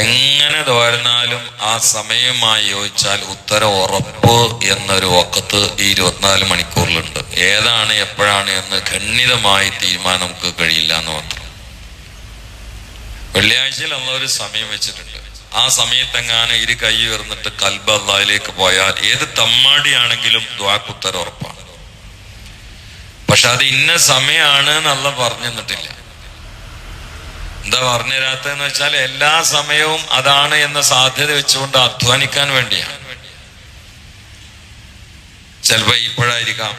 എങ്ങനെ തോരുന്നാലും ആ സമയമായി യോജിച്ചാൽ ഉത്തരം ഉറപ്പ് എന്നൊരു വക്കത്ത് ഈ ഇരുപത്തിനാല് മണിക്കൂറിലുണ്ട്. ഏതാണ് എപ്പോഴാണ് എന്ന് ഖണ്ഡിതമായി തീരുമാനം നമുക്ക് കഴിയില്ല എന്ന് മാത്രം. വെള്ളിയാഴ്ചയിൽ അള്ള ഒരു സമയം വെച്ചിട്ടുണ്ട്. ആ സമയത്തെങ്ങാനും ഇരു കൈ ഉയർന്നിട്ട് കൽബ് അള്ളാഹിലേക്ക് പോയാൽ ഏത് തമ്മാടിയാണെങ്കിലും ദ്വാക്കുത്തരം ഉറപ്പാണ്. പക്ഷെ അത് ഇന്ന സമയമാണ് എന്നല്ല പറഞ്ഞു തന്നിട്ടില്ല എന്താ പറഞ്ഞു തരാത്തതെന്ന് വെച്ചാൽ എല്ലാ സമയവും അതാണ് എന്ന സാധ്യത വെച്ചുകൊണ്ട് അധ്വാനിക്കാൻ വേണ്ടിയാണ്. ചിലപ്പോ ഇപ്പോഴായിരിക്കാം.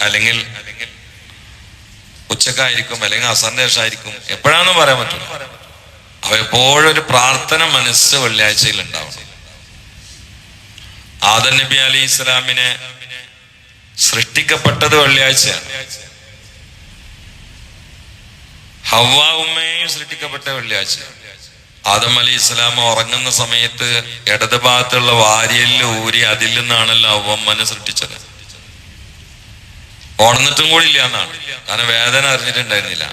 അല്ലെങ്കിൽ ഉച്ചക്കായിരിക്കും അല്ലെങ്കിൽ അസന്തേഷായിരിക്കും എപ്പോഴാണെന്ന് പറയാൻ പറ്റില്ല എപ്പോഴും ഒരു പ്രാർത്ഥന മനസ്സ് വെള്ളിയാഴ്ചയിൽ ഉണ്ടാവണം. ആദൻ നബി അലി ഇസ്ലാമിനെ സൃഷ്ടിക്കപ്പെട്ടത് വെള്ളിയാഴ്ചയാണ്. ഹവ്വ ഉമ്മയും സൃഷ്ടിക്കപ്പെട്ട വെള്ളിയാഴ്ച. ആദം അലി ഇസ്ലാം ഉറങ്ങുന്ന സമയത്ത് ഇടത് ഭാഗത്തുള്ള ഊരി അതിൽ നിന്നാണല്ലോ അവമ്മനെ സൃഷ്ടിച്ചത്. ഉണർന്നിട്ടും കൂടി ഇല്ല എന്നാണ്. കാരണം വേദന അറിഞ്ഞിട്ടുണ്ടായിരുന്നില്ല.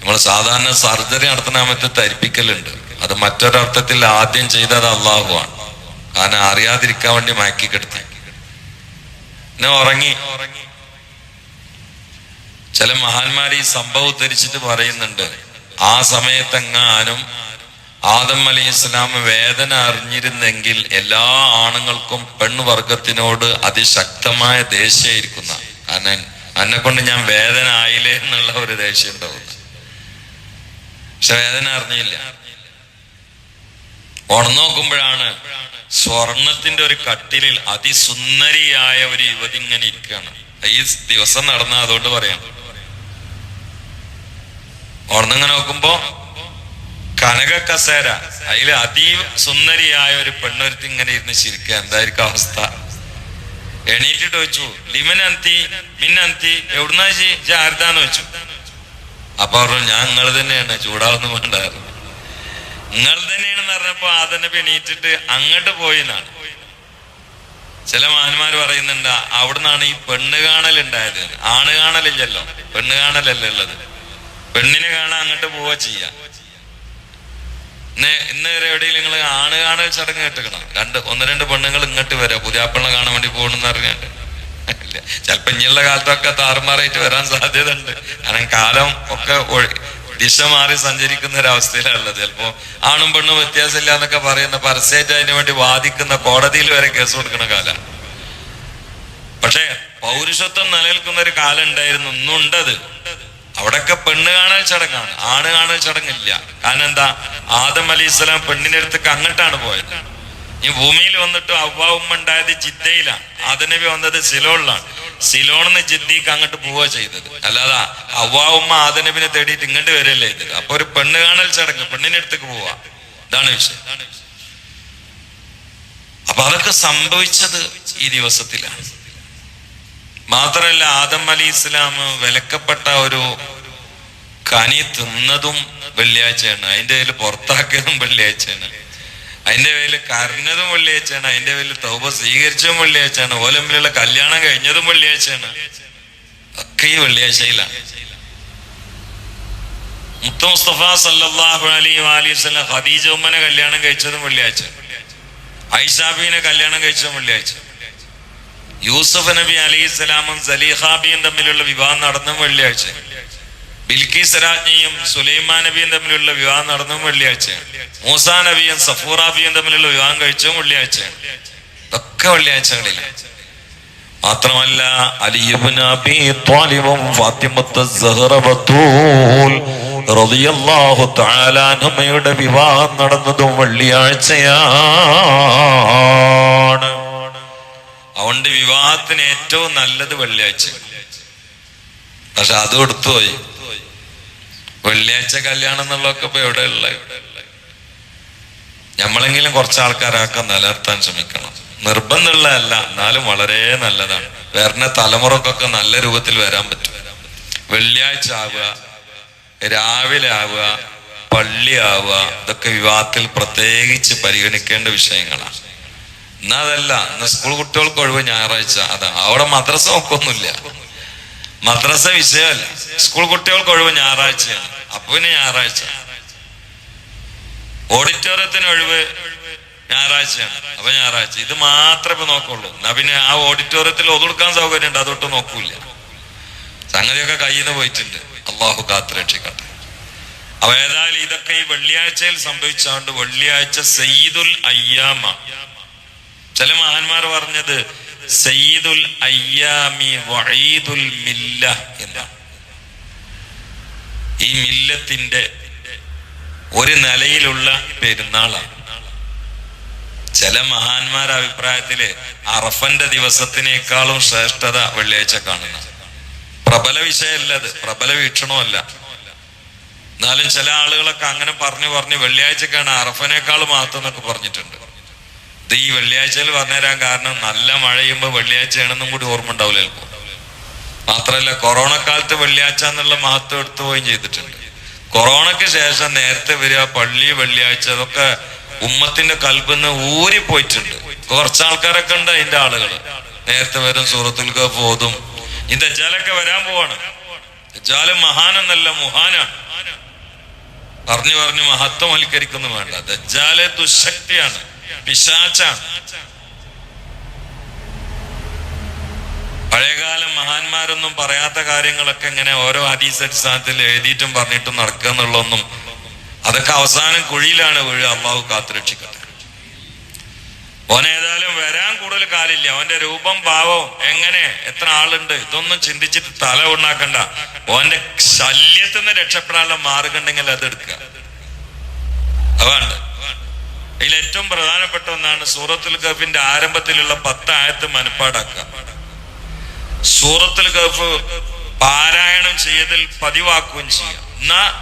നമ്മൾ സാധാരണ സർജറി നടത്തുന്ന സമയത്ത് തരിപ്പിക്കലുണ്ട് അത് മറ്റൊരർത്ഥത്തിൽ ആദ്യം ചെയ്തത് അള്ളാഹുവാണ്. കാരണം അറിയാതിരിക്കാൻ വേണ്ടി മയക്കിക്കെടുത്തി. കിടത്തി ഉറങ്ങി ഉറങ്ങി. ചില മഹാന്മാർ ഈ സംഭവം ഉദ്ധരിച്ചിട്ട് പറയുന്നുണ്ട്. ആ സമയത്തെങ്ങാനും ആദം അലി ഇസ്ലാം വേദന അറിഞ്ഞിരുന്നെങ്കിൽ എല്ലാ ആണുങ്ങൾക്കും പെൺവർഗത്തിനോട് അതിശക്തമായ ദേഷ്യമായിരിക്കുന്ന. കാരണം എന്നെ കൊണ്ട് ഞാൻ വേദന ആയില്ലേ എന്നുള്ള ഒരു ദേഷ്യം ഉണ്ടാവുന്നു. പക്ഷെ വേദന അറിഞ്ഞില്ല. ഉണർന്നോക്കുമ്പോഴാണ് സ്വർണത്തിന്റെ ഒരു കട്ടിലിൽ അതിസുന്ദരിയായ ഒരു യുവതി ഇങ്ങനെ ഇരിക്കുകയാണ്. ഈ ദിവസം നടന്ന അതുകൊണ്ട് പറയാം. ഉണർന്നിങ്ങനെ നോക്കുമ്പോ കനക കസേര അതിൽ അതീവ സുന്ദരിയായ ഒരു പെണ്ണൊരുത്തി ഇങ്ങനെ ഇരുന്ന് ചിരിക്കുക എന്തായിരിക്കും അവസ്ഥ? എണീറ്റിട്ട് വെച്ചു ലിമൻ അന്തി മിന്നന്തി എവിടുന്നാ ജി? ആരുതാന്ന് വെച്ചു അപ്പൊ പറഞ്ഞു ഞാൻ നിങ്ങൾ തന്നെയാണ് ചൂടാവുന്ന വേണ്ടായിരുന്നു. നിങ്ങൾ തന്നെയാണെന്ന് പറഞ്ഞപ്പോ ആ തന്നെ എണീറ്റിട്ട് അങ്ങോട്ട് പോയിന്നാണ് ചില മഹാന്മാര് പറയുന്നുണ്ട് അവിടുന്നാണ് ഈ പെണ്ണ് കാണൽ ഉണ്ടായത് ആണ് കാണലില്ലല്ലോ പെണ്ണ് കാണലല്ലേ ഉള്ളത്? പെണ്ണിനെ കാണാൻ അങ്ങോട്ട് പോവാ ചെയ്യ. ഇന്ന് വരെ എവിടെയെങ്കിലും നിങ്ങൾ ആണ് കാണൽ ചടങ്ങ് കെട്ടിക്കണം. രണ്ട് ഒന്ന് രണ്ട് പെണ്ണുങ്ങൾ ഇങ്ങോട്ട് വരാം. പുതിയാപ്പിള്ള കാണാൻ വേണ്ടി പോകണമെന്ന് അറിഞ്ഞാണ്ട്. ഇല്ല ചിലപ്പോ ഇനിയുള്ള കാലത്തൊക്കെ താറുമാറായിട്ട് വരാൻ സാധ്യത ഉണ്ട് കാരണം കാലം ഒക്കെ ദിശ മാറി സഞ്ചരിക്കുന്ന ഒരു അവസ്ഥയിലാണുള്ളത്. ചിലപ്പോ ആണും പെണ്ണും വ്യത്യാസമില്ല എന്നൊക്കെ പറയുന്ന പരസ്യമായിട്ട് അതിനു വേണ്ടി വാദിക്കുന്ന കോടതിയിൽ വരെ കേസ് കൊടുക്കുന്ന കാലം. പക്ഷേ പൗരുഷത്വം നിലനിൽക്കുന്ന ഒരു കാലം ഉണ്ടായിരുന്നു. ഇന്നും അവിടൊക്കെ പെണ്ണ് കാണൽ ചടങ്ങാണ് ആണ് കാണൽ ചടങ്ങില്ല. കാരണം എന്താ? ആദം അലി ഇസ്ലാം പെണ്ണിന്റെ അടുത്തേക്ക് അങ്ങോട്ടാണ് പോയത്. ഈ ഭൂമിയിൽ വന്നിട്ട് അവ്വാവുമ്മ ഉണ്ടായത് ജിദ്ദയിലാണ്. ആദനബി വന്നത് സിലോണിലാണ്. സിലോണിന്ന് ജിദ്ദിക്ക് അങ്ങോട്ട് പോവുക ചെയ്തത്. അല്ലാതെ അവ്വാവുമ്മ ആദനബിനെ തേടിയിട്ട് ഇങ്ങോട്ട് വരല്ലേ ചെയ്തത് അപ്പൊ ഒരു പെണ്ണ് കാണൽ ചടങ്ങ് പെണ്ണിന്റെ അടുത്തേക്ക് പോവാ ഇതാണ് വിഷയം. അപ്പൊ അതൊക്കെ സംഭവിച്ചത് ഈ ദിവസത്തിലാണ്. മാത്രമല്ല ആദം അലി ഇസ്ലാം വിലക്കപ്പെട്ട ഒരു കനി തിന്നതും വെള്ളിയാഴ്ചയാണ്. അതിന്റെ പേരിൽ പുറത്താക്കിയതും വെള്ളിയാഴ്ചയാണ്. അതിന്റെ പേരിൽ കരഞ്ഞതും വെള്ളിയാഴ്ചയാണ്. അതിന്റെ പേരിൽ തൗപ സ്വീകരിച്ചതും വെള്ളിയാഴ്ചയാണ്. ഓലമ്മിലുള്ള കല്യാണം കഴിഞ്ഞതും വെള്ളിയാഴ്ചയാണ്. ഒക്കെ ഈ വെള്ളിയാഴ്ചയിലാണ് മുത്ത മുസ്തഫ സല്ലല്ലാഹു അലൈഹി അലി വസല്ലം ഖദീജ ഉമ്മനെ കല്യാണം കഴിച്ചതും വെള്ളിയാഴ്ച. ഐഷാബിനെ കല്യാണം കഴിച്ചതും വെള്ളിയാഴ്ച. യൂസഫ് നബി അലൈഹി സ്വലാമും സലീഹാബിയും തമ്മിലുള്ള വിവാഹം നടന്ന വെള്ളിയാഴ്ച. ബിൽക്കീസ് രാജ്ഞിയും സുലൈമാൻ നബിയും തമ്മിലുള്ള വിവാഹം നടന്ന വെള്ളിയാഴ്ച. മൂസാ നബിയും സഫൂറാബിയും തമ്മിലുള്ള വിവാഹം കഴിച്ചതും വെള്ളിയാഴ്ച. ഇതൊക്കെ വെള്ളിയാഴ്ചകളിലാണ് മാത്രമല്ല അലിയുബ്നു അബീ ത്വാലിബും ഫാത്തിമത്ത് സഹ്റ റളിയല്ലാഹു തആല വിവാഹം നടന്നതും വെള്ളിയാഴ്ചയാണ്. അതുകൊണ്ട് വിവാഹത്തിന് ഏറ്റവും നല്ലത് വെള്ളിയാഴ്ച. പക്ഷെ അത് കൊടുത്തുപോയി വെള്ളിയാഴ്ച കല്യാണം എന്നുള്ളതൊക്കെ ഇപ്പൊ എവിടെ ഉള്ള നമ്മളെങ്കിലും കുറച്ച് ആൾക്കാരൊക്കെ നിലനിർത്താൻ ശ്രമിക്കണം. നിർബന്ധമുള്ളതല്ല എന്നാലും വളരെ നല്ലതാണ്. വരുന്ന തലമുറക്കൊക്കെ നല്ല രൂപത്തിൽ വരാൻ പറ്റും. വെള്ളിയാഴ്ച ആവുക രാവിലെ ആവുക പള്ളി ആവുക ഇതൊക്കെ വിവാഹത്തിൽ പ്രത്യേകിച്ച് പരിഗണിക്കേണ്ട വിഷയങ്ങളാണ്. എന്നാ അതല്ല സ്കൂൾ കുട്ടികൾക്ക് ഒഴിവ് ഞായറാഴ്ച. അതാ അവിടെ മദ്രസ നോക്കൊന്നുമില്ല. മദ്രസ വിഷയമല്ല. സ്കൂൾ കുട്ടികൾക്ക് ഒഴിവ് ഞായറാഴ്ചയാണ്. അപ്പൊ പിന്നെ ഞായറാഴ്ച. ഓഡിറ്റോറിയത്തിന് ഒഴിവ് ഞായറാഴ്ചയാണ്. അപ്പൊ ഞായറാഴ്ച. ഇത് മാത്രമേ ഇപ്പൊ നോക്കുള്ളൂ. എന്നാ പിന്നെ ആ ഓഡിറ്റോറിയത്തിൽ ഒതുക്കാൻ സൗകര്യം ഉണ്ട് അതൊട്ട് നോക്കൂല സംഗതിയൊക്കെ കയ്യിൽ നിന്ന് പോയിട്ടുണ്ട്. അള്ളാഹു കാത്ത് രക്ഷിക്കട്ടെ. അപ്പൊ ഏതായാലും ഇതൊക്കെ ഈ വെള്ളിയാഴ്ചയിൽ സംഭവിച്ചാണ്ട് വെള്ളിയാഴ്ച സയ്യിദുൽ അയ്യാമ ചില മഹാന്മാർ പറഞ്ഞത് സയ്യിദുൽ അയ്യാമി വഈദുൽ മില്ല എന്നാണ്. ഈ മില്ലത്തിന്റെ ഒരു നിലയിലുള്ള പെരുന്നാളാണ്. ചില മഹാന്മാരുടെ അഭിപ്രായത്തിൽ അറഫന്റെ ദിവസത്തിനേക്കാളും ശ്രേഷ്ഠത വെള്ളിയാഴ്ച കാണുന്നു പ്രബല വിഷയമല്ല അത് പ്രബല വീക്ഷണമല്ല എന്നാലും ചില ആളുകളൊക്കെ അങ്ങനെ പറഞ്ഞു പറഞ്ഞു വെള്ളിയാഴ്ചക്കാണ് അറഫനേക്കാൾ മഹത്വം എന്നൊക്കെ പറഞ്ഞിട്ടുണ്ട്. ഇത് ഈ വെള്ളിയാഴ്ചയിൽ പറഞ്ഞുതരാൻ കാരണം നല്ല മഴയുമ്പോൾ വെള്ളിയാഴ്ചയാണെന്നും കൂടി ഓർമ്മ ഉണ്ടാവില്ല ചിലപ്പോൾ മാത്രല്ല കൊറോണ കാലത്ത് വെള്ളിയാഴ്ച എന്നുള്ള മഹത്വം എടുത്തു പോവുകയും ചെയ്തിട്ടുണ്ട്. കൊറോണയ്ക്ക് ശേഷം നേരത്തെ വരിക പള്ളി വെള്ളിയാഴ്ച അതൊക്കെ ഉമ്മത്തിന്റെ കൽബിന്ന് ഊരിപ്പോയിട്ടുണ്ട് കുറച്ച് ആൾക്കാരൊക്കെ ഉണ്ട് അതിന്റെ ആളുകൾ നേരത്തെ വരും സൂറത്തുൽ കഫ് ഓതും. ഈ ദജ്ജാലൊക്കെ വരാൻ പോവാണ്. ദജാൽ മഹാനെന്നല്ല മുഹാനാണ്. പറഞ്ഞു പറഞ്ഞു മഹത്വവൽക്കരിക്കുന്നു വേണ്ട. ദജാലെ ദുശക്തിയാണ്. പിശാച്ചാണ് പഴയകാല മഹാന്മാരൊന്നും പറയാത്ത കാര്യങ്ങളൊക്കെ ഇങ്ങനെ ഓരോ ഹദീസ് അടിസ്ഥാനത്തിൽ എഴുതിയിട്ടും പറഞ്ഞിട്ടും നടക്കുക എന്നുള്ളതൊന്നും അതൊക്കെ അവസാനം കുഴിയിലാണ് വീഴുക. അള്ളാഹു കാത്തുരക്ഷിക്കട്ടെ ഓൻ ഏതായാലും വരാൻ കൂടുതൽ കാലില്ല. അവന്റെ രൂപം ഭാവവും എങ്ങനെ എത്ര ആളുണ്ട് ഇതൊന്നും ചിന്തിച്ചിട്ട് തല ഉണ്ടാക്കണ്ട ഓന്റെ ശല്യത്തിൽ രക്ഷപ്പെടാനുള്ള മാർഗം ഉണ്ടെങ്കിൽ അത് എടുക്കുക. അതുണ്ട് ഇതിൽ ഏറ്റവും പ്രധാനപ്പെട്ട ഒന്നാണ് സൂറത്തുൽ കഫിന്റെ ആരംഭത്തിലുള്ള പത്ത് ആയത്ത് മനപ്പാടാക്കുക. സൂറത്തുൽ കഫ് പാരായണം ചെയ്തതിൽ പതിവാക്കുകയും ചെയ്യുക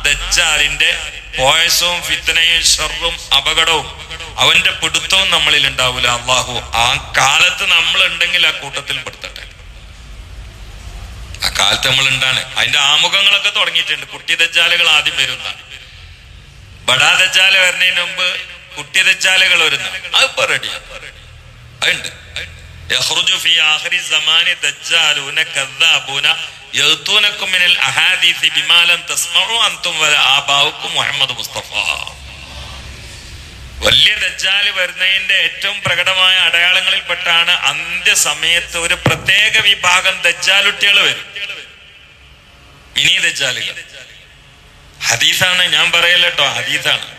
ദജ്ജാലിന്റെ പോയസവും ഫിത്തനയും ഷർറും അപകടവും അവന്റെ പിടുത്തവും നമ്മളിൽ ഉണ്ടാവില്ല അള്ളാഹു ആ കാലത്ത് നമ്മൾ ഉണ്ടെങ്കിൽ ആ കൂട്ടത്തിൽ പെടുത്തട്ടെ. ആ കാലത്ത് നമ്മൾ ഉണ്ടാണ് അതിന്റെ ആമുഖങ്ങളൊക്കെ തുടങ്ങിയിട്ടുണ്ട്. കുട്ടി ദജ്ജാലുകൾ ആദ്യം വരുന്ന ബടാ ദജ്ജാൽ വരുന്നതിന് മുമ്പ് കുട്ടിരച്ചാലകൾ വരുന്ന അത് ഇപ്പൊ റെഡി അതുണ്ട് വലിയ ദജ്ജാൽ വരുന്നതിന്റെ ഏറ്റവും പ്രകടമായ അടയാളങ്ങളിൽപ്പെട്ടാണ് അന്ത്യസമയത്ത് ഒരു പ്രത്യേക വിഭാഗം ദജ്ജാലുട്ടികൾ വരും. മിനി ദജ്ജാലുകൾ. ഹദീസാണ് ഞാൻ പറയല്ലോ ഹദീസാണ്.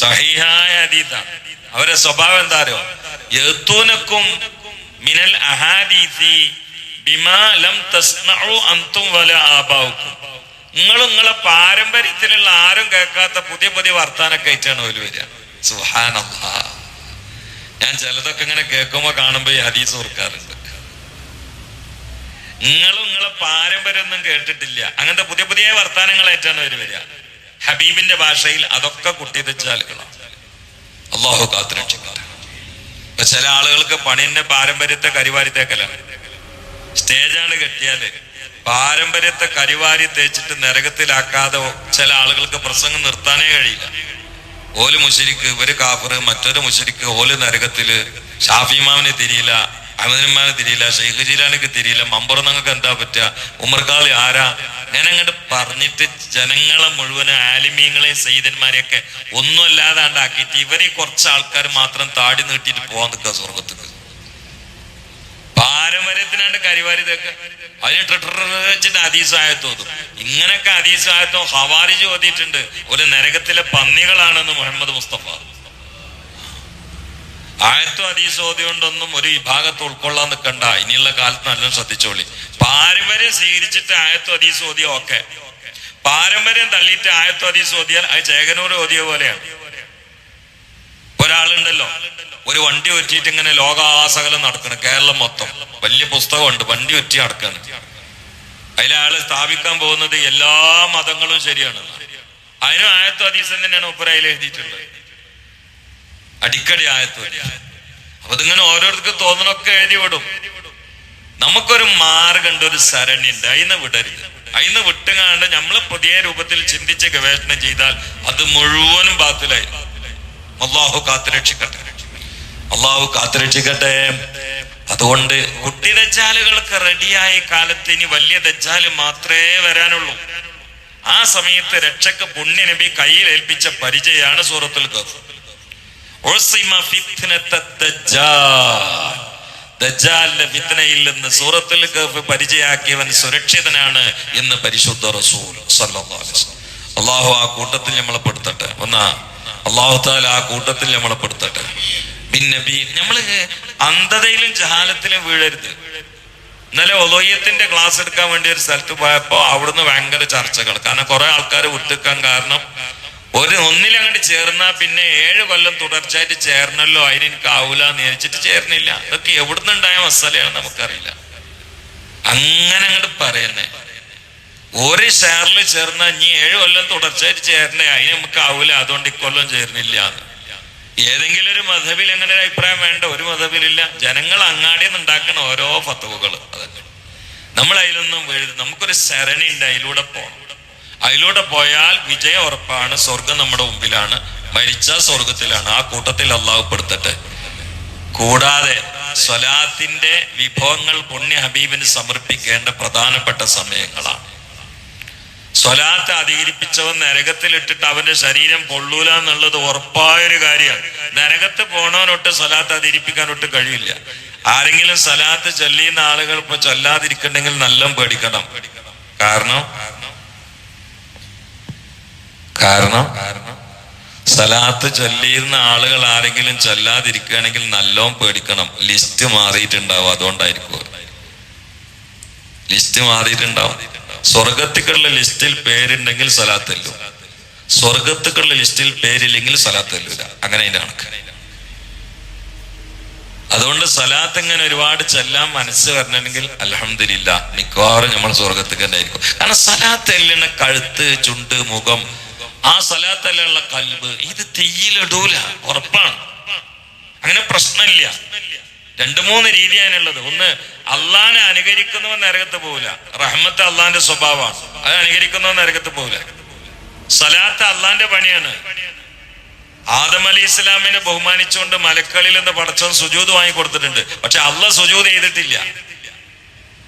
സഹീഹായ ഹദീസാണ് അവരെ സ്വഭാവം എന്താരോ എത്തൂനക്കും മിനൽ അഹാദീസി ബിമാ ലം അൻതും വല ആബാവുക്കും. നിങ്ങൾ നിങ്ങളെ പാരമ്പര്യത്തിലുള്ള ആരും കേൾക്കാത്ത പുതിയ പുതിയ വർത്താനൊക്കെ ആയിട്ടാണ് അവർ വരിക. സുഹാനല്ലാ ഞാൻ ചിലതൊക്കെ ഇങ്ങനെ കേൾക്കുമ്പോ കാണുമ്പോ ഈ ഹദീസ് ഓർക്കാറുണ്ട്. നിങ്ങളും നിങ്ങളെ പാരമ്പര്യം ഒന്നും കേട്ടിട്ടില്ല. അങ്ങനത്തെ പുതിയ പുതിയ വർത്താനങ്ങൾ വർത്താനങ്ങളായിട്ടാണ് അവർ വരിക. ഹബീബിന്റെ ഭാഷയിൽ അതൊക്കെ കുട്ടി തെച്ചാലുകളാണ് അള്ളാഹു കാത്തുരക്ഷിക്കട്ടെ. ചില ആളുകൾക്ക് പണിന്റെ പാരമ്പര്യത്തെ കരിവാരിത്തേക്കലാണ്. സ്റ്റേജാണ് കെട്ടിയാൽ പാരമ്പര്യത്തെ കരിവാരി തേച്ചിട്ട് നരകത്തിലാക്കാതെ ചില ആളുകൾക്ക് പ്രസംഗം നിർത്താനേ കഴിയില്ല. ഓൽ മുശരിക്ക് ഇവർ കാഫറ് മറ്റൊരു മുശരിക്ക് ഓൽ നരകത്തിൽ ഷാഫിമാവിന് തിരിയില്ല അഹമ്മദിമാന് തിരിയില്ല ഷെയ്ഖ് ജീലാനിക്ക് തിരിയില്ല മമ്പുറ നിങ്ങൾക്ക് എന്താ പറ്റുക? ഉമർക്കാളി ആരാ? ഞാൻ അങ്ങോട്ട് പറഞ്ഞിട്ട് ജനങ്ങളെ മുഴുവനും ആലിമീങ്ങളെ സയ്യിദന്മാരെയൊക്കെ ഒന്നും അല്ലാതാണ്ടാക്കിയിട്ട് ഇവരെ കുറച്ച് ആൾക്കാർ മാത്രം താടി നീട്ടിട്ട് പോവാൻ നിൽക്കുക സ്വർഗത്തേക്ക്. പാരമ്പര്യത്തിനാണ്ട് കരിവാരി അതിന് ട്രിട്ടർ വെച്ചിട്ട് അതീസായത്തോതും ഇങ്ങനൊക്കെ അതീസായത്തോ ഹവാരിജ് ഓതിയിട്ടുണ്ട്. ഒരു നരകത്തിലെ പന്നികളാണെന്ന് മുഹമ്മദ് മുസ്തഫ. ആയത്തോ അതീസ് ഓതിയോണ്ടൊന്നും ഒരു വിഭാഗത്ത് ഉൾക്കൊള്ളാൻ നിൽക്കണ്ട ഇനിയുള്ള കാലത്ത് നല്ല ശ്രദ്ധിച്ചോളി. പാരമ്പര്യം സ്വീകരിച്ചിട്ട് ആയത്തോ അതീസ് ഓക്കെ. പാരമ്പര്യം തള്ളിയിട്ട് ആയത്തോ അതീസ് ഓതിയാൽ അത് ചേകനൂർ ഓതിയ പോലെയാണ്. ഒരാളുണ്ടല്ലോ. ഒരു വണ്ടി ഒറ്റിയിട്ട് ഇങ്ങനെ ലോകാസകലം നടക്കണം. കേരളം മൊത്തം. വലിയ പുസ്തകമുണ്ട്. വണ്ടി ഒറ്റി നടക്കാണ്. അതിലയാൾ സ്ഥാപിക്കാൻ പോകുന്നത് എല്ലാ മതങ്ങളും ശരിയാണ്. അതിനും ആയത്തോ അതീസം തന്നെയാണ് ഉപ്പരയിൽ എഴുതിയിട്ടുള്ളത്. അടിക്കടി ആയത്തോ അപ്പൊ ഇതിങ്ങനെ ഓരോരുത്തർക്ക് തോന്നണൊക്കെ എഴുതി വിടും. നമുക്കൊരു മാർഗമുണ്ട് ഒരു സരണിണ്ട് അതിന്ന് വിടരുത്. അതിന്ന് വിട്ടുകാണ്ട് നമ്മൾ പുതിയ രൂപത്തിൽ ചിന്തിച്ച് ഗവേഷണം ചെയ്താൽ അത് മുഴുവനും ബാത്തിലായി. അള്ളാഹു കാത്തുരക്ഷിക്കട്ടെ. അള്ളാഹു കാത്തുരക്ഷിക്കട്ടെ. അതുകൊണ്ട് കുട്ടി ദജ്ജാലുകൾക്ക് റെഡിയായ കാലത്ത് ഇനി വലിയ ദജ്ജാൽ മാത്രമേ വരാനുള്ളൂ. ആ സമയത്ത് രക്ഷക്ക് പുണ്യ നബി കയ്യിൽ ഏൽപ്പിച്ച പരിചയമാണ് സൂറത്തുൽ ദജ്ജാൽ. ദജ്ജാലിന്റെ നിന്ന് സൂറത്തുൽ പരിചയാക്കിയവൻ സുരക്ഷിതനാണ് എന്ന് പരിശുദ്ധ റസൂൽ. അള്ളാഹു ആ കൂട്ടത്തിൽ നമ്മളെ പെടുത്തട്ടെ. ഒന്നാ അള്ളാഹു താല ആ കൂട്ടത്തിൽ നമ്മളെ പെടുത്തട്ടെ. പിന്നെ നമ്മൾ അന്ധതയിലും ജഹാലത്തിലും വീഴരുത്. ഇന്നലെ ഒലോയ്യത്തിന്റെ ക്ലാസ് എടുക്കാൻ വേണ്ടി ഒരു സ്ഥലത്ത് പോയപ്പോ അവിടുന്ന് ഭയങ്കര ചർച്ചകൾ. കാരണം കുറെ ആൾക്കാർ വിട്ടുക്കാൻ കാരണം ഒരു ഒന്നിലങ്ങോട്ട് ചേർന്നാ പിന്നെ ഏഴ് കൊല്ലം തുടർച്ചയായിട്ട് ചേർന്നല്ലോ അതിന് എനിക്ക് ആവൂല എന്ന് വിചാരിച്ചിട്ട് ചേർന്നില്ല. ഇതൊക്കെ എവിടുന്നുണ്ടായ മസാലയാണ് നമുക്കറിയില്ല. അങ്ങനെ അങ്ങോട്ട് പറയുന്നേ. ഒരു ഷെയറിൽ ചേർന്ന ഇനി ഏഴ് കൊല്ലം തുടർച്ചയായിട്ട് ചേർന്നേ അതിന് നമുക്ക് ആവൂല അതുകൊണ്ട് ഇക്കൊല്ലം ചേർന്നില്ല. ഏതെങ്കിലും ഒരു മതബിൽ അങ്ങനെ ഒരു അഭിപ്രായം വേണ്ട ഒരു മതബിലില്ല ജനങ്ങൾ അങ്ങാടി ഉണ്ടാക്കുന്ന ഓരോ ഫത്തവുകൾ അതന്നെ. നമ്മൾ അതിലൊന്നും എഴുതി നമുക്കൊരു ശരണി ഉണ്ട് അതിലൂടെ പോകണം അതിലൂടെ പോയാൽ വിജയ ഉറപ്പാണ്. സ്വർഗം നമ്മുടെ മുമ്പിലാണ്. മരിച്ച സ്വർഗത്തിലാണ് ആ കൂട്ടത്തിൽ അള്ളാഹു പെടുത്തട്ടെ. കൂടാതെ സ്വലാത്തിന്റെ വിഭവങ്ങൾ പുണ്യ ഹബീബിന് സമർപ്പിക്കേണ്ട പ്രധാനപ്പെട്ട സമയങ്ങളാണ്. സ്വലാത്ത് അധികരിപ്പിച്ചവൻ നരകത്തിലിട്ടിട്ട് അവന്റെ ശരീരം പൊള്ളൂല എന്നുള്ളത് ഉറപ്പായൊരു കാര്യമാണ്. നരകത്ത് പോണവനൊട്ട് സ്വലാത്ത് അധികരിപ്പിക്കാനൊട്ട് കഴിയില്ല. ആരെങ്കിലും സ്വലാത്ത് ചൊല്ലിയുന്ന ആളുകൾ ഇപ്പൊ ചൊല്ലാതിരിക്കണമെങ്കിൽ നല്ല പേടിക്കണം. കാരണം കാരണം സലാത്ത് ചൊല്ലിയിരുന്ന ആളുകൾ ആരെങ്കിലും ചൊല്ലാതിരിക്കുകയാണെങ്കിൽ നല്ലോണം പേടിക്കണം. ലിസ്റ്റ് മാറിയിട്ടുണ്ടാവും അതുകൊണ്ടായിരിക്കും. ലിസ്റ്റ് മാറിയിട്ടുണ്ടാവും. സ്വർഗത്തിക്കുള്ള ലിസ്റ്റിൽ പേരുണ്ടെങ്കിൽ സലാത്തല്ലു സ്വർഗത്തുക്കളുടെ ലിസ്റ്റിൽ പേരില്ലെങ്കിൽ സലാത്തല്ലൂല അങ്ങനെ അതിന്റെ കണക്ക്. അതുകൊണ്ട് സലാത്ത് ഇങ്ങനെ ഒരുപാട് ചെല്ലാൻ മനസ്സ് വരണമെങ്കിൽ അലഹമില്ല മിക്കവാറും നമ്മൾ സ്വർഗത്തേക്ക് തന്നെ ആയിരിക്കും. കാരണം സലാത്ത് എല്ലിന കഴുത്ത് ചുണ്ട് മുഖം ആ സലാത്തല്ലുള്ള കൽബ്? ഇത് തീയിലിടൂല ഉറപ്പാണ്. അങ്ങനെ പ്രശ്നമില്ല. രണ്ടു മൂന്ന് രീതിയാണുള്ളത് ഒന്ന് അള്ളാനെ അനുകരിക്കുന്നവൻ നരകത്ത് പോവില്ല. റഹ്മത്ത് അള്ളാന്റെ സ്വഭാവമാണ്. അത് അനുകരിക്കുന്നവൻ നരകത്ത് പോവില്ല. സലാത്ത് അള്ളാന്റെ പണിയാണ്. ആദം അലി ഇസ്ലാമിനെ ബഹുമാനിച്ചുകൊണ്ട് മലക്കളിൽ നിന്ന് പടച്ചവൻ സുജൂത് വാങ്ങി കൊടുത്തിട്ടുണ്ട്. പക്ഷെ അള്ള സുജൂത് ചെയ്തിട്ടില്ല.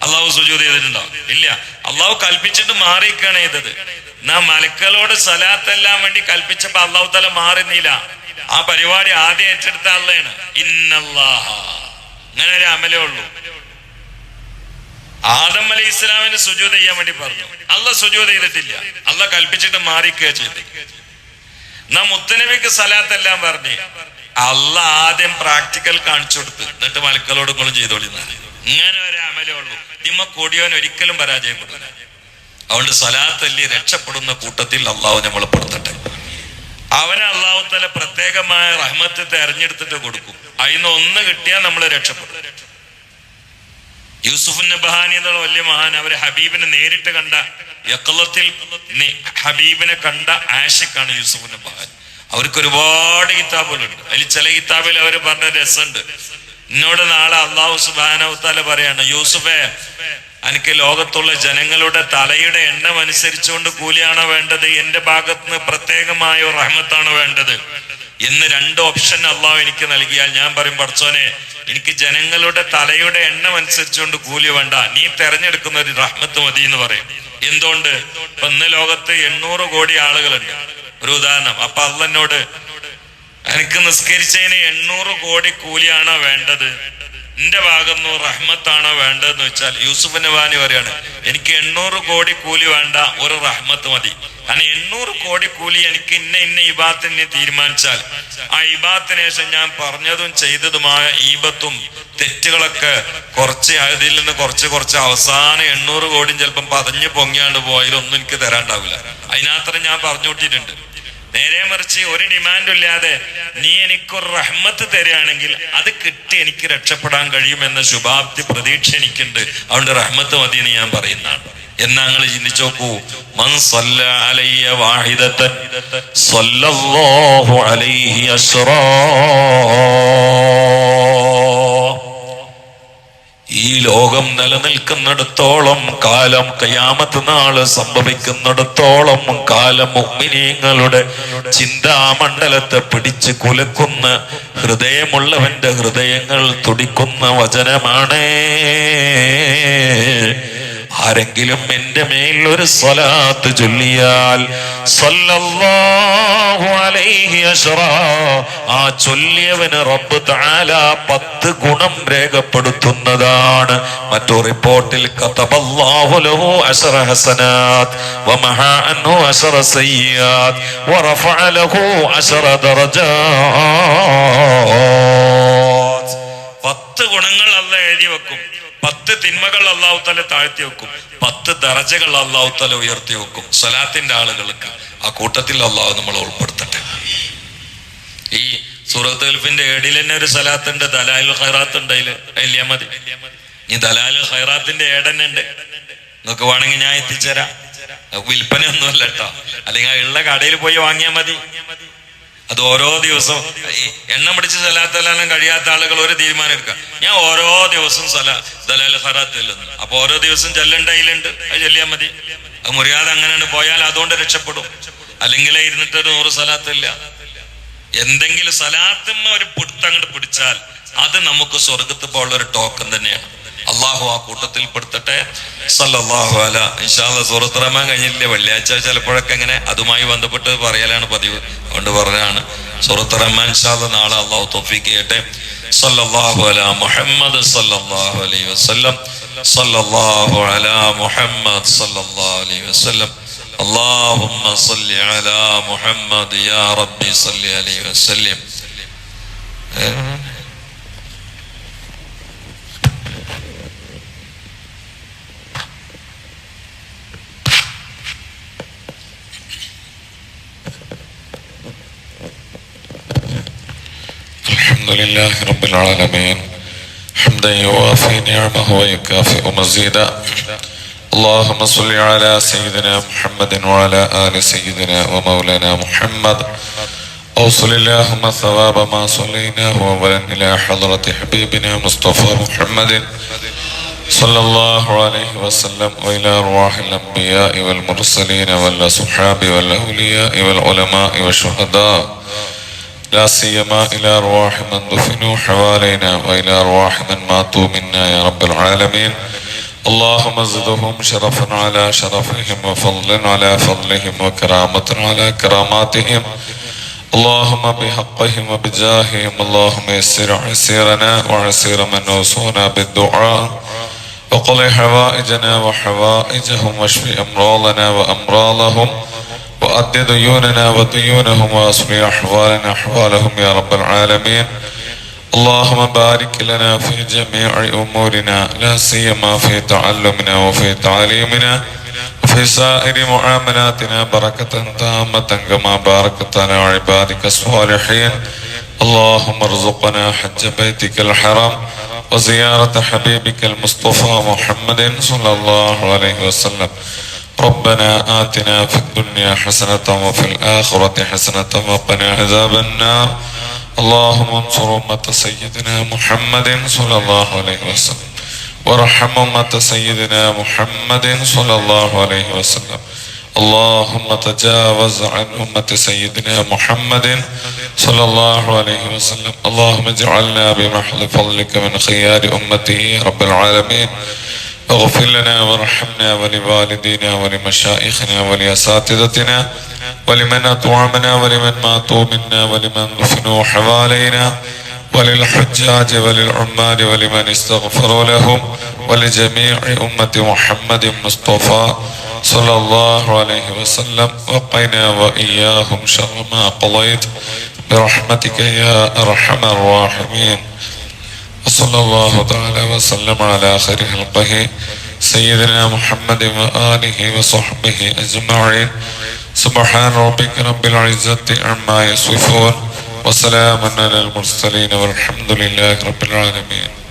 അള്ളാഹു സുജൂത് ചെയ്തിട്ടുണ്ടോ? ഇല്ല. അള്ളാഹു കൽപ്പിച്ചിട്ട് മാറിയിരിക്കുകയാണ് ചെയ്തത്. എന്നാ മലക്കളോട് സലാത്തെല്ലാം വേണ്ടി കൽപ്പിച്ചപ്പോ അള്ളാഹു തല മാറുന്നില്ല ആ പരിപാടി ആദ്യം ഏറ്റെടുത്ത അള്ളയാണ് ഇന്നല്ലാഹ. അങ്ങനെ ഒരു അമലേ ഉള്ളൂ. ആദം അലി ഇസ്ലാമിന് സുജൂത് ചെയ്യാൻ വേണ്ടി പറഞ്ഞു. അല്ല സുജൂത് ചെയ്തിട്ടില്ല. അല്ല കൽപ്പിച്ചിട്ട് മാറിക്കുക ചെയ്തു. നാം മുത്തനബിക്ക് സലാത്തെല്ലാം പറഞ്ഞു. അല്ല ആദ്യം പ്രാക്ടിക്കൽ കാണിച്ചു കൊടുത്ത്. എന്നിട്ട് മലക്കളോട് കൂടെ ചെയ്തോളി. ഇങ്ങനെ ഒരു അമലേ ഉള്ളൂ. ഇമ്മ കൊടിയോൻ ഒരിക്കലും പരാജയപ്പെടില്ല അതുകൊണ്ട് സലാത്തല്ലി രക്ഷപ്പെടുന്ന കൂട്ടത്തിൽ അള്ളാഹു നമ്മളെ പെടുത്തട്ടെ അവനെ അള്ളാഹു തല പ്രത്യേകമായ റഹ്മത്ത് തെരഞ്ഞെടുത്തിട്ട് കൊടുക്കും. അതിന്ന് ഒന്ന് കിട്ടിയാൽ നമ്മൾ രക്ഷപ്പെടും. യൂസുഫ് നബഹാനി എന്നുള്ള വലിയ മഹാൻ അവരെ ഹബീബിനെ നേരിട്ട് കണ്ട യക്കളത്തിൽ ഹബീബിനെ കണ്ട ആഷിഖാണ് യൂസുഫ് നബഹാൻ അവർക്ക് ഒരുപാട് കിതാബുകളുണ്ട്. അതിൽ ചില കിതാബിൽ അവർ പറഞ്ഞ രസമുണ്ട്. എന്നോട് നാളെ അള്ളാഹു സുബാനവത്താല പറയാണ് യൂസുഫേ എനിക്ക് ലോകത്തുള്ള ജനങ്ങളുടെ തലയുടെ എണ്ണം അനുസരിച്ചുകൊണ്ട് കൂലിയാണോ വേണ്ടത്. എന്റെ ഭാഗത്ത് നിന്ന് പ്രത്യേകമായ റഹ്മത്താണോ വേണ്ടത്. എന്ന് രണ്ട് ഓപ്ഷൻ അള്ളാഹു എനിക്ക് നൽകിയാൽ ഞാൻ പറയും പഠിച്ചോനെ എനിക്ക് ജനങ്ങളുടെ തലയുടെ എണ്ണം അനുസരിച്ചുകൊണ്ട് കൂലി വേണ്ട. നീ തെരഞ്ഞെടുക്കുന്ന ഒരു റഹ്മത്ത് മതി എന്ന് പറയും. എന്തുകൊണ്ട്? ഇപ്പൊ ഇന്ന് ലോകത്ത് എണ്ണൂറ് കോടി ആളുകളുണ്ട്. ഒരു ഉദാഹരണം അപ്പൊ അള്ളനോട് എനിക്ക് നിസ്കരിച്ചതിന് എണ്ണൂറ് കോടി കൂലിയാണോ വേണ്ടത്? എന്റെ ഭാഗം റഹ്മത്താണോ വേണ്ടതെന്ന് വെച്ചാൽ യൂസുഫ് നബാനി പറയാണ് എനിക്ക് എണ്ണൂറ് കോടി കൂലി വേണ്ട ഒരു റഹ്മത്ത് മതി. കാരണം എണ്ണൂറ് കോടി കൂലി എനിക്ക് ഇന്ന ഇന്ന ഇബാത്തിനെ തീരുമാനിച്ചാൽ ആ ഇബാത്തിന് ശേഷം ഞാൻ പറഞ്ഞതും ചെയ്തതുമായ ഈബത്തും തെറ്റുകളൊക്കെ കുറച്ച് അതിൽ നിന്ന് കുറച്ച് കുറച്ച് അവസാനം എണ്ണൂറ് കോടിയും ചിലപ്പം പതഞ്ഞു പൊങ്ങിയാണ്ട് പോയാലൊന്നും എനിക്ക് തരാണ്ടാവില്ല. അതിനാത്ര ഞാൻ പറഞ്ഞു വിട്ടിട്ടുണ്ട് നേരെ മറിച്ച് ഒരു ഡിമാൻഡും ഇല്ലാതെ നീ എനിക്കൊരു റഹ്മത്ത് തരികയാണെങ്കിൽ അത് കിട്ടി എനിക്ക് രക്ഷപ്പെടാൻ കഴിയുമെന്ന ശുഭാപ്തി പ്രതീക്ഷ എനിക്കുണ്ട്. അതുകൊണ്ട് റഹ്മത്ത് മതി എന്ന് ഞാൻ പറയുന്നതാണ്. എന്നാ നിങ്ങൾ ചിന്തിച്ചു നോക്കൂ. മൻ സല്ല അലയ്യ സല്ലല്ലാഹു അലൈഹി ഈ ലോകം നിലനിൽക്കുന്നിടത്തോളം കാലം കയാമത്ത് നാൾ സംഭവിക്കുന്നിടത്തോളം കാലം ഉമ്മിനീങ്ങളുടെ ചിന്താമണ്ഡലത്തെ പിടിച്ച് കുലക്കുന്ന ഹൃദയമുള്ളവന്റെ ഹൃദയങ്ങൾ തുടിക്കുന്ന വചനമാണ്. ആരെങ്കിലും എന്റെ മേൽ ഒരു സ്വലാത്ത് ചൊല്ലിയാൽ ആ ചൊല്ലിയവന് റബ്ബ് താല പത്ത് ഗുണം രേഖപ്പെടുത്തുന്നതാണ്. മറ്റു റിപ്പോർട്ടിൽ പത്ത് ഗുണങ്ങൾ അല്ല എഴുതി വെക്കും. പത്ത് തിന്മകൾ അള്ളാഹു തല താഴ്ത്തി വെക്കും. പത്ത് ദറജകൾ അള്ളാഹു തല ഉയർത്തി വെക്കും. സ്വലാത്തിന്റെ ആളുകൾക്ക് ആ കൂട്ടത്തിൽ അള്ളാഹു നമ്മളെ ഉൾപ്പെടുത്തട്ടെ. ഈ സൂറത്ത് ഗൾഫിന്റെ ഏടിൽ തന്നെ ഒരു സലാത്തുണ്ട്. ദലാൽ ഹൈറാത്ത് ഉണ്ട് അതിൽ. അല്ലിയാ മതി. ഈ ദലാൽ ഹൈറാത്തിന്റെ ഏടനുണ്ട് നിങ്ങൾക്ക് വേണമെങ്കിൽ ഞാൻ എത്തിച്ചേരാം. വിൽപ്പന ഒന്നുമല്ല കേട്ടോ. അല്ലെങ്കിൽ ഉള്ള കടയിൽ പോയി വാങ്ങിയാൽ മതി. അത് ഓരോ ദിവസവും എണ്ണം പിടിച്ച് സലാത്തല്ലാനും കഴിയാത്ത ആളുകൾ ഒരു തീരുമാനം എടുക്കുക. ഞാൻ ഓരോ ദിവസവും സല ദലാൽ ഹറാത്ത് ചെല്ലുന്നു. അപ്പൊ ഓരോ ദിവസം ചെല്ലണ്ടയിലുണ്ട് അത് ചെല്ലിയാൽ മതി. അത് മുറിയാതെ അങ്ങനെയാണ് പോയാൽ അതുകൊണ്ട് രക്ഷപ്പെടും. അല്ലെങ്കിൽ ഇരുന്നിട്ട് നൂറ് സലാത്തില്ല എന്തെങ്കിലും സലാത്തുമ്മ ഒരു പിടുത്തം അങ്ങോട്ട് പിടിച്ചാൽ അത് നമുക്ക് സ്വർഗത്ത് പോലുള്ള ഒരു ടോക്കൺ തന്നെയാണ്. അള്ളാഹു ആ കൂട്ടത്തിൽ പെടുത്തട്ടെ സല്ലല്ലാഹു അല ഇൻഷാല്ല സൂറത്ത് റഹ്മാൻ കഴിഞ്ഞില്ലേ വെള്ളിയാഴ്ച ചിലപ്പോഴൊക്കെ ഇങ്ങനെ അതുമായി ബന്ധപ്പെട്ട് പറയലാണ് പതിവ് അതുകൊണ്ട് പറഞ്ഞാണ് സൂറത്ത് റഹ്മാൻ ഇൻഷാല്ല നാളെ അള്ളാഹു തോഫിക്ക് ചെയ്യട്ടെ സല്ലല്ലാഹു അല മുഹമ്മദ് സല്ലല്ലാഹു അലൈഹി വസല്ലം സല്ലല്ലാഹു അല മുഹമ്മദ് സല്ലല്ലാഹു അലൈഹി വസല്ലം اللهم صل على محمد يا ربي صل عليه وسلم الحمد لله رب العالمين. حمدا يوافي نعمه ويكافئ مزيدا. اللهم صل على سيدنا محمد وعلى آل سيدنا ومولانا محمد. أوصل اللهم ثواب ما صليناه أولا إلى حضرة حبيبنا مصطفى محمد. صلى الله عليه وسلم وإلى أرواح الأنبياء والمرسلين والأصحاب والأولياء والعلماء والشهداء. لا سيما إلى أرواح من دفنوا حوالينا وإلى أرواح من ماتوا منا يا رب العالمين. اللهم زدهم شرفا على شرفهم وفضلا على فضلهم وكرامة على كراماتهم. اللهم بحقهم وبجاههم. اللهم يسر عسيرنا وعسير من أوصونا بالدعاء. وقل حوائجنا وحوائجهم واشف أمراضنا وأمراضهم وأد ديوننا وديونهم وأصلح أحوالنا أحوالهم يا رب العالمين. اللهم بارك لنا في جميع أمورنا لا سيما في تعلمنا وفي تعليمنا وفي سائر معاملاتنا بركة تامة كما باركت على عبادك الصالحين. اللهم ارزقنا حج بيتك الحرام وزيارة حبيبك المصطفى محمد صلى الله عليه وسلم. ربنا آتنا في الدنيا حسنة وفي الآخرة حسنة وقنا عذاب النار. اللهم انصر أمة سيدنا محمد صلى الله عليه وسلم. وارحم أمة سيدنا محمد صلى الله عليه وسلم. اللهم تجاوز عن أمة سيدنا محمد صلى الله عليه وسلم. اللهم اجعلنا بمحض فضلك من خيار أمته رب العالمين. اغفر لنا وارحمنا ولوالدينا ولمشايخنا ولأساتذتنا ولمن أطعمنا ولمن ماتوا منا ولمن دفنوا حوالينا وللحجاج وللعمال ولمن استغفروا لهم ولجميع أمة محمد مصطفى. صلى الله عليه وسلم وقنا وإياهم شر ما قضيت. برحمتك يا أرحم الراحمين. وصلى الله تعالى وسلم على خير خلقه سيدنا محمد وآله وصحبه أجمعين. سبحان ربك رب العزة عما يصفون وسلام على المرسلين والحمد لله رب العالمين.